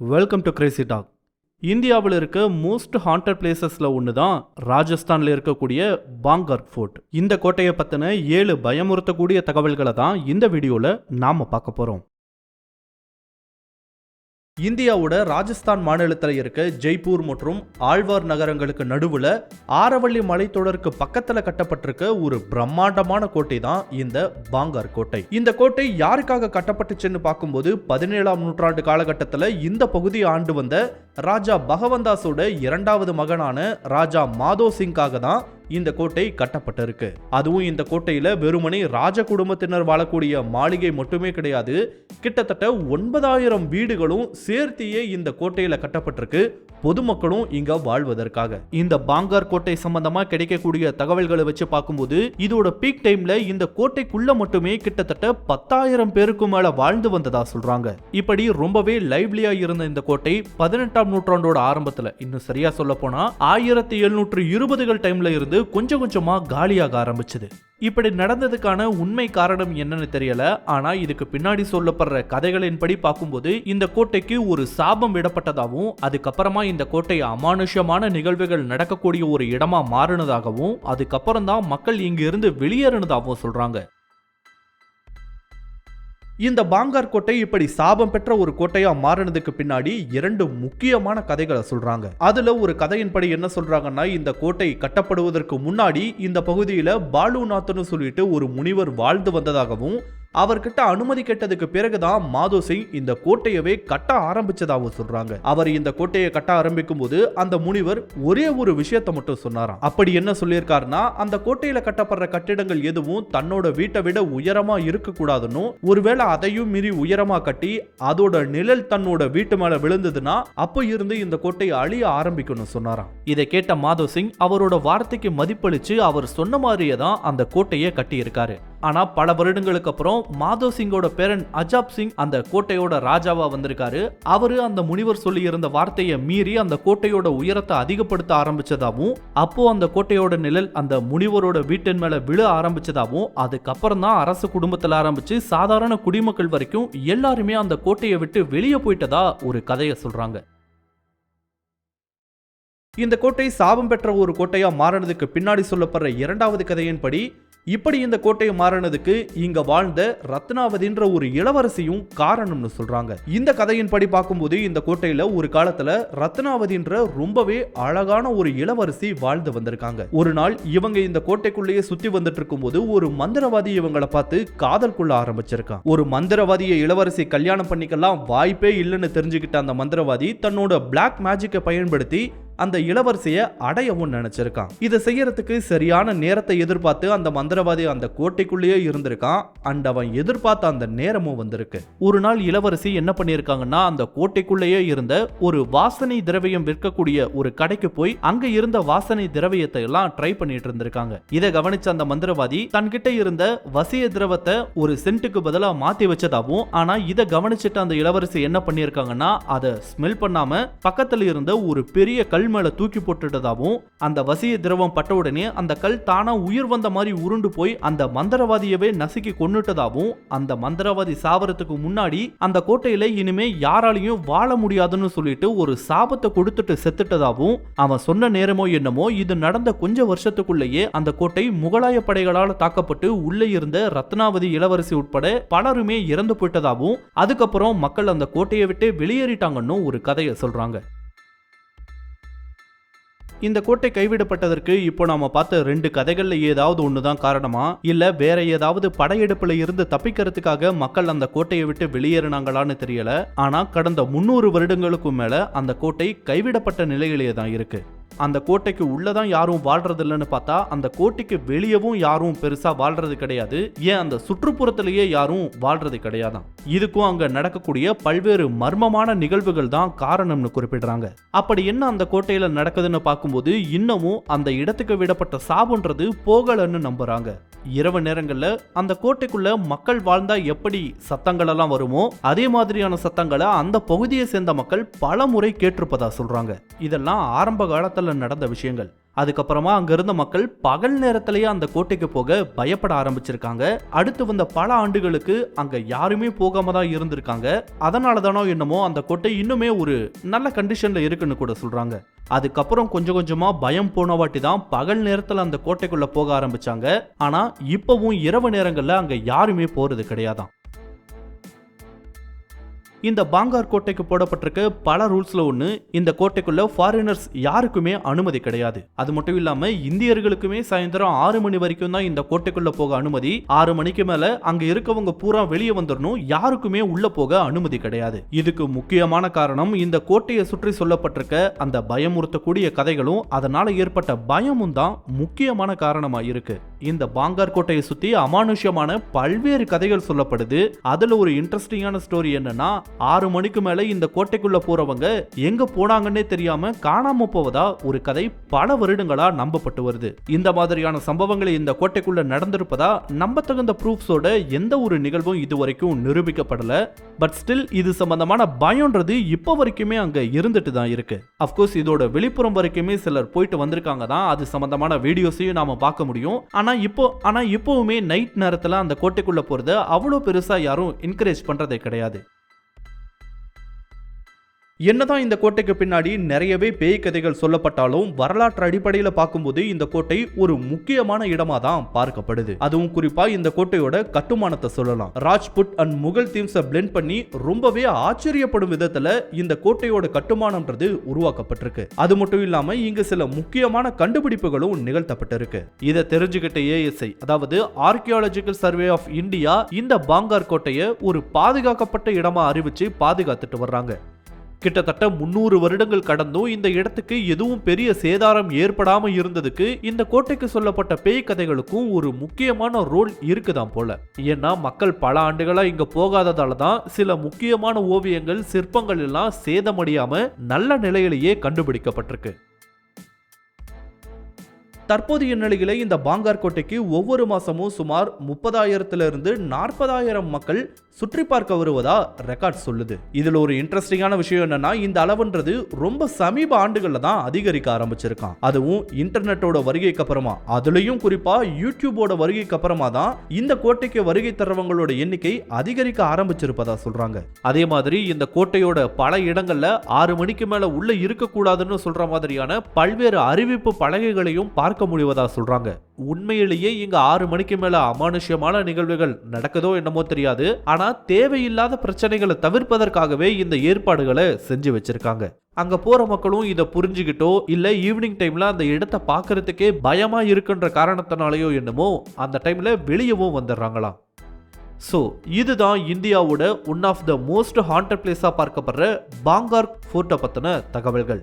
Welcome to Crazy talk இந்தியாவில் இருக்க most haunted பிளேசஸில் ஒன்று தான் ராஜஸ்தானில் இருக்கக்கூடிய பாங்கர் ஃபோர்ட் இந்த கோட்டையை பற்றின ஏழு பயமுறுத்தக்கூடிய தகவல்களை தான் இந்த வீடியோவில் நாம் பார்க்க போகிறோம் இந்தியாவோட ராஜஸ்தான் மாநிலத்தில் இருக்க ஜெய்ப்பூர் மற்றும் ஆழ்வார் நகரங்களுக்கு நடுவில் ஆரவள்ளி மலைத்தொடருக்கு பக்கத்தில் கட்டப்பட்டிருக்க ஒரு பிரம்மாண்டமான கோட்டை தான் இந்த பாங்கார் கோட்டை. இந்த கோட்டை யாருக்காக கட்டப்பட்டுச்சுன்னு பார்க்கும்போது பதினேழாம் நூற்றாண்டு காலகட்டத்தில் இந்த பகுதியை ஆண்டு வந்த ராஜா பகவந்தாஸோட இரண்டாவது மகனான ராஜா மாதோ சிங்காக தான் இந்த கோட்டை கட்டப்பட்டிருக்கு. அதுவும் இந்த கோட்டையில வெறுமனே ராஜ குடும்பத்தினர் வாழக்கூடிய மாளிகை மட்டுமே கிடையாது கிட்டத்தட்ட ஒன்பதாயிரம் வீடுகளும் சேர்த்தியே இந்த கோட்டையில கட்டப்பட்டிருக்கு. பொதுமக்களும் இங்க வாழ்வதற்காக. இந்த பாங்கர் கோட்டை சம்பந்தமா கிடைக்கக்கூடிய தகவல்களை வச்சு பார்க்கும்போது இதோட பீக் டைம்ல இந்த கோட்டைக்குள்ள மட்டுமே கிட்டத்தட்ட பத்தாயிரம் பேருக்கு மேல வாழ்ந்து வந்ததா சொல்றாங்க. இப்படி ரொம்பவே லைவ்லியா இருந்த இந்த கோட்டை பதினெட்டாம் நூற்றாண்டோட ஆரம்பத்துல. இன்னும் சரியா சொல்ல போனா ஆயிரத்தி எழுநூற்று இருபதுகள் டைம்ல இருந்து கொஞ்சம் கொஞ்சமா காலியாக ஆரம்பிச்சது. இப்படி நடந்ததுக்கான உண்மை காரணம் என்னன்னு தெரியல. ஆனா இதுக்கு பின்னாடி சொல்லப்படுற கதைகளின்படி பார்க்கும்போது இந்த கோட்டைக்கு ஒரு சாபம் விடப்பட்டதாகவும் அதுக்கப்புறமா இந்த கோட்டை அமானுஷமான நிகழ்வுகள் நடக்கக்கூடிய ஒரு இடமா மாறினதாகவும் அதுக்கப்புறம் தான் மக்கள் இங்கிருந்து வெளியேறினதாகவும் சொல்றாங்க. இந்த பாங்கார் கோட்டை இப்படி சாபம் பெற்ற ஒரு கோட்டையா மாறினதுக்கு பின்னாடி இரண்டு முக்கியமான கதைகளை சொல்றாங்க. அதுல ஒரு கதையின்படி என்ன சொல்றாங்கன்னா இந்த கோட்டை கட்டப்படுவதற்கு முன்னாடி இந்த பகுதியில பாலுநாத்னு சொல்லிட்டு ஒரு முனிவர் வாழ்ந்து வந்ததாகவும் அவர்கிட்ட அனுமதி கேட்டதுக்கு பிறகுதான் மாதோ சிங் இந்த கோட்டையவே கட்ட ஆரம்பிச்சதாகவும் சொல்றாங்க. அவர் இந்த கோட்டையை கட்ட ஆரம்பிக்கும் போது அந்த முனிவர் ஒரே ஒரு விஷயத்தை மட்டும் சொன்னாராம். அப்படி என்ன சொல்லியிருக்காருன்னா அந்த கோட்டையில கட்டப்படுற கட்டிடங்கள் எதுவும் தன்னோட வீட்டை விட உயரமா இருக்க கூடாதுன்னு ஒருவேளை அதையும் மீறி உயரமா கட்டி அதோட நிழல் தன்னோட வீட்டு மேல விழுந்ததுன்னா அப்ப இருந்து இந்த கோட்டை அழிய ஆரம்பிக்கணும் சொன்னாராம். இதை கேட்ட மாதோ சிங் அவரோட வார்த்தைக்கு மதிப்பளிச்சு அவர் சொன்ன மாதிரியே தான் அந்த கோட்டையை கட்டியிருக்காரு. ஆனா பல வருடங்களுக்கு அப்புறம் மாதோ சிங்கோட பேரன் அஜாப் சிங் அந்த கோட்டையோட ராஜாவா வந்திருக்காரு. அவரு அந்த முனிவர் சொல்லி இருந்த வார்த்தையை மீறி அந்த கோட்டையோட உயரத்தை அதிகப்படுத்த ஆரம்பிச்சதாவும் அப்போ அந்த கோட்டையோட நிழல் அந்த முனிவரோட வீட்டின் மேல விழ ஆரம்பிச்சதாவும் அதுக்கப்புறம் தான் அரசு குடும்பத்துல ஆரம்பிச்சு சாதாரண குடிமக்கள் வரைக்கும் எல்லாருமே அந்த கோட்டையை விட்டு வெளியே போயிட்டதா ஒரு கதையை சொல்றாங்க. இந்த கோட்டை சாபம் பெற்ற ஒரு கோட்டையா மாறினதுக்கு பின்னாடி சொல்லப்படுற இரண்டாவது கதையின்படி இப்படி இந்த கோட்டையை மாறினதுக்கு இங்க வாழ்ந்த ரத்னாவதின்ற ஒரு இளவரசியும் காரணம்னு சொல்றாங்க. இந்த கதையின் படி பார்க்கும்போது இந்த கோட்டையில ஒரு காலத்துல ரத்னாவதின்ற ரொம்பவே அழகான ஒரு இளவரசி வாழ்ந்து வந்திருக்காங்க. ஒரு நாள் இவங்க இந்த கோட்டைக்குள்ளேயே சுத்தி வந்துட்டு இருக்கும்போது ஒரு மந்திரவாதி இவங்களை பார்த்து காதல் கொள்ள ஆரம்பிச்சிருக்கான். ஒரு மந்திரவாதியை இளவரசி கல்யாணம் பண்ணிக்கலாம் வாய்ப்பே இல்லைன்னு தெரிஞ்சுக்கிட்ட அந்த மந்திரவாதி தன்னோட பிளாக் மேஜிக்கை பயன்படுத்தி அந்த இளவரசியை அடையவும் நினைச்சிருக்கான். இதை செய்யறதுக்கு சரியான நேரத்தை எதிர்பார்த்து அந்த மந்திரவாதி அந்த கோட்டைக்குள்ளேயே இருந்திருக்கான். அண்ட் அவன் எதிர்பார்த்த அந்த நேரமும் வந்திருக்கு. ஒரு நாள் இளவரசி என்ன பண்ணியிருக்காங்கன்னா அந்த கோட்டைக்குள்ளேயே இருந்த ஒரு வாசனை திரவியம் விற்கக்கூடிய ஒரு கடைக்கு போய் அங்க இருந்த வாசனை திரவியத்தை எல்லாம் ட்ரை பண்ணிட்டு இருந்திருக்காங்க. இதை கவனிச்ச அந்த மந்திரவாதி தன்கிட்ட இருந்த வசிய திரவத்தை ஒரு சென்ட்டுக்கு பதிலாக மாத்தி வச்சதாகவும் ஆனா இதை கவனிச்சிட்டு அந்த இளவரசி என்ன பண்ணியிருக்காங்கன்னா அதை ஸ்மெல் பண்ணாம பக்கத்துல இருந்த ஒரு பெரிய கல் மேல தூக்கி போட்டுட்டதாவும் அந்த வசிய திரவம் பட்ட உடனே அந்த கல் தானா உயிர் வந்த மாதிரி உருண்டு போய் அந்த மந்திரவாதியவே நசுக்கி கொன்னுட்டதாவும் அந்த மந்திரவாதி சாவறதுக்கு முன்னாடி அந்த கோட்டையில இனிமே யாராலையும் வாழ முடியாதுன்னு சொல்லிட்டு ஒரு சாபத்தை கொடுத்துட்டு செத்துட்டதாவும் அவன் சொன்ன நேரமோ என்னமோ இது நடந்த கொஞ்ச வருஷத்துக்குள்ளேயே அந்த கோட்டை முகலாய படைகளால் தாக்கப்பட்டு உள்ளே இருந்த ரத்னாவதி இளவரசி உட்பட பலருமே இறந்து போயிட்டதாவும் அதுக்கப்புறம் மக்கள் அந்த கோட்டையை விட்டு வெளியேறிட்டாங்கன்னு ஒரு கதையை சொல்றாங்க. இந்த கோட்டை கைவிடப்பட்டதற்கு இப்போ நாம பார்த்த ரெண்டு கதைகள்ல ஏதாவது ஒன்று தான் காரணமா? இல்ல வேற ஏதாவது படையெடுப்புல இருந்து தப்பிக்கிறதுக்காக மக்கள் அந்த கோட்டையை விட்டு வெளியேறினாங்களான்னு தெரியல. ஆனா கடந்த முன்னூறு வருடங்களுக்கும் மேல அந்த கோட்டை கைவிடப்பட்ட நிலையிலேயே தான் இருக்கு. அந்த கோட்டைக்கு உள்ளதான் யாரும் வாழ்றது இல்லைன்னு பார்த்தா அந்த கோட்டைக்கு வெளியவும் யாரும் பெருசா வாழ்றது கிடையாது. ஏன் அந்த சுற்றுப்புறத்திலேயே யாரும் வாழ்றது கிடையாதான். இதுக்கும் அங்க நடக்கக்கூடிய பல்வேறு மர்மமான நிகழ்வுகள் தான் காரணம்னு குறிப்பிடுறாங்க. அப்படி என்ன அந்த கோட்டையில நடக்குதுன்னு பார்க்கும்போது இன்னமும் அந்த இடத்துக்கு விடப்பட்ட சாபன்றது போகலன்னு நம்புறாங்க. இரவு நேரங்களில் அந்த கோட்டைக்குள்ள மக்கள் வாழ்ந்தா எப்படி சத்தங்கள் எல்லாம் வருமோ அதே மாதிரியான சத்தங்களை அந்த பகுதியை சேர்ந்த மக்கள் பல முறை கேட்டிருப்பதா சொல்றாங்க. இதெல்லாம் ஆரம்ப காலத்துல நடந்த விஷயங்கள். அதுக்கப்புறமா அங்க இருந்த மக்கள் பகல் நேரத்திலேயே அந்த கோட்டைக்கு போக பயப்பட ஆரம்பிச்சிருக்காங்க. அடுத்து வந்த பல ஆண்டுகளுக்கு அங்க யாருமே போகாம தான் இருந்திருக்காங்க. அதனால தானோ என்னமோ அந்த கோட்டை இன்னுமே ஒரு நல்ல கண்டிஷன்ல இருக்குன்னு கூட சொல்றாங்க. அதுக்கப்புறம் கொஞ்சம் கொஞ்சமா பயம் போன வாட்டி தான் பகல் நேரத்துல அந்த கோட்டைக்குள்ள போக ஆரம்பிச்சாங்க. ஆனா இப்பவும் இரவு நேரங்கள்ல அங்க யாருமே போறது கிடையாதான். இந்த பாங்கார் கோட்டைக்கு போடப்பட்டிருக்க பல ரூல்ஸ்ல ஒன்று இந்த கோட்டைக்குள்ள ஃபாரினர்ஸ் யாருக்குமே அனுமதி கிடையாது. அது மட்டும் இல்லாம இந்தியர்களுக்குமே சாயந்தரம் ஆறு மணி வரைக்கும் தான் இந்த கோட்டைக்குள்ள போக அனுமதி. ஆறு மணிக்கு மேல அங்க இருக்கவங்க பூரா வெளியே வந்துடணும் யாருக்குமே உள்ள போக அனுமதி கிடையாது. இதுக்கு முக்கியமான காரணம் இந்த கோட்டையை சுற்றி சொல்லப்பட்டிருக்க அந்த பயமுறுத்தக்கூடிய கதைகளும் அதனால ஏற்பட்ட பயமும் தான் முக்கியமான காரணமா இருக்கு. இந்த பாங்கார் கோட்டையை சுத்தி அமானுஷ்யமான பல்வேறு கதைகள் சொல்லப்படுது. அதுல ஒரு இன்ட்ரெஸ்டிங்கான ஸ்டோரி என்னன்னா ஆறு மணிக்கு மேல இந்த கோட்டைக்குள்ள போறவங்க எங்க போனாங்கன்னே தெரியாம காணாம போவதா ஒரு கதை பல வருடங்களா நம்பப்பட்டு வருது. இந்த மாதிரியான சம்பவங்களை இந்த கோட்டைக்குள்ள நடந்திருப்பதா நம்பத்தகுந்த ப்ரூஃப்ஸோட எந்த ஒரு நிகழ்வும் இதுவரைக்கும் நிரூபிக்கப்படல. பட் ஸ்டில் இது சம்பந்தமான பயம்ன்றது இப்போ வரைக்குமே அங்க இருந்துட்டு தான் இருக்கு. அஃப்கோர்ஸ் இதோட வெளிப்புறம் வரைக்குமே சிலர் போயிட்டு வந்திருக்காங்க தான். அது சம்பந்தமான வீடியோஸையும் நாம பார்க்க முடியும். ஆனா இப்போ ஆனா இப்போவுமே நைட் நேரத்துல அந்த கோட்டைக்குள்ள போறது அவ்வளோ பெருசா யாரும் என்கரேஜ் பண்றதே கிடையாது. என்னதான் இந்த கோட்டைக்கு பின்னாடி நிறையவே பேய் கதைகள் சொல்லப்பட்டாலும் வரலாற்று அடிப்படையில் பார்க்கும்போது இந்த கோட்டை ஒரு முக்கியமான இடமா தான் பார்க்கப்படுது. அதுவும் குறிப்பா இந்த கோட்டையோட கட்டுமானத்தை சொல்லலாம். ராஜ்புட் அண்ட் முகல் தீம்ஸை பிளெண்ட் பண்ணி ரொம்பவே ஆச்சரியப்படும் விதத்துல இந்த கோட்டையோட கட்டுமானம்ன்றது உருவாக்கப்பட்டிருக்கு. அது மட்டும் இல்லாம இங்கு சில முக்கியமான கண்டுபிடிப்புகளும் நிகழ்த்தப்பட்டிருக்கு. இதை தெரிஞ்சுக்கிட்ட ஏஎஸ்ஐ அதாவது ஆர்கியாலஜிக்கல் சர்வே ஆஃப் இந்தியா இந்த பாங்கார் கோட்டையை ஒரு பாதுகாக்கப்பட்ட இடமா அறிவிச்சு பாதுகாத்துட்டு வர்றாங்க. கிட்டத்தட்ட முன்னூறு வருடங்கள் கடந்தும் இந்த இடத்துக்கு எதுவும் பெரிய சேதாரம் ஏற்படாம இருந்ததுக்கு இந்த கோட்டைக்கு சொல்லப்பட்ட பேய் கதைகளுக்கும் ஒரு முக்கியமான ரோல் இருக்குதான் போல. ஏன்னா மக்கள் பல ஆண்டுகளா இங்க போகாததால தான் சில முக்கியமான ஓவியங்கள் சிற்பங்கள் எல்லாம் சேதமடையாம நல்ல நிலையிலேயே கண்டுபிடிக்கப்பட்டிருக்கு. தற்போதைய நிலையில இந்த பாங்கார் கோட்டைக்கு ஒவ்வொரு மாசமும் சுமார் முப்பதாயிரத்திலிருந்து நாற்பதாயிரம் மக்கள் சுற்றி பார்க்க வருவதா ரெக்கார்ட் சொல்லுது. இதுல ஒரு இன்ட்ரெஸ்டிங்கான விஷயம் என்னன்னா இந்த அளவுன்றது ரொம்ப சமீப ஆண்டுகள்ல தான் அதிகரிக்க ஆரம்பிச்சிருக்கான். அதுவும் இன்டர்நெட்டோட வருகைக்கு அப்புறமா. அதுலயும் குறிப்பா யூடியூபோட வருகைக்கு அப்புறமா தான் இந்த கோட்டைக்கு வருகை தர்றவங்களோட எண்ணிக்கை அதிகரிக்க ஆரம்பிச்சிருப்பதா சொல்றாங்க. அதே மாதிரி இந்த கோட்டையோட பல இடங்கள்ல ஆறு மணிக்கு மேல உள்ள இருக்கக்கூடாதுன்னு சொல்ற மாதிரியான பல்வேறு அறிவிப்பு பலகைகளையும் பார்க்க முடிவதா சொல்றாங்க. உண்மையிலேயே இங்க ஆறு மணிக்கு மேல அமானுஷ்யமான நிகழ்வுகள் நடக்குதோ என்னமோ தெரியாது. ஆனா தேவையில்லாத பிரச்சனைகளை தவிர்ப்பதற்காகவே இந்த ஏற்பாடுகளை செஞ்சு வச்சிருக்காங்க. அங்க போற மக்களும் இதை புரிஞ்சுக்கிட்டோ இல்ல ஈவினிங் டைம்ல அந்த இடத்தை பார்க்கறதுக்கே பயமா இருக்குன்ற காரணத்தினாலேயோ என்னமோ அந்த டைம்ல வெளியவும் வந்துடுறாங்களாம். ஸோ இதுதான் இந்தியாவோட one of the most haunted பிளேஸாக பார்க்கப்படுற பாங்கார் ஃபோர்ட்டை பற்றின தகவல்கள்.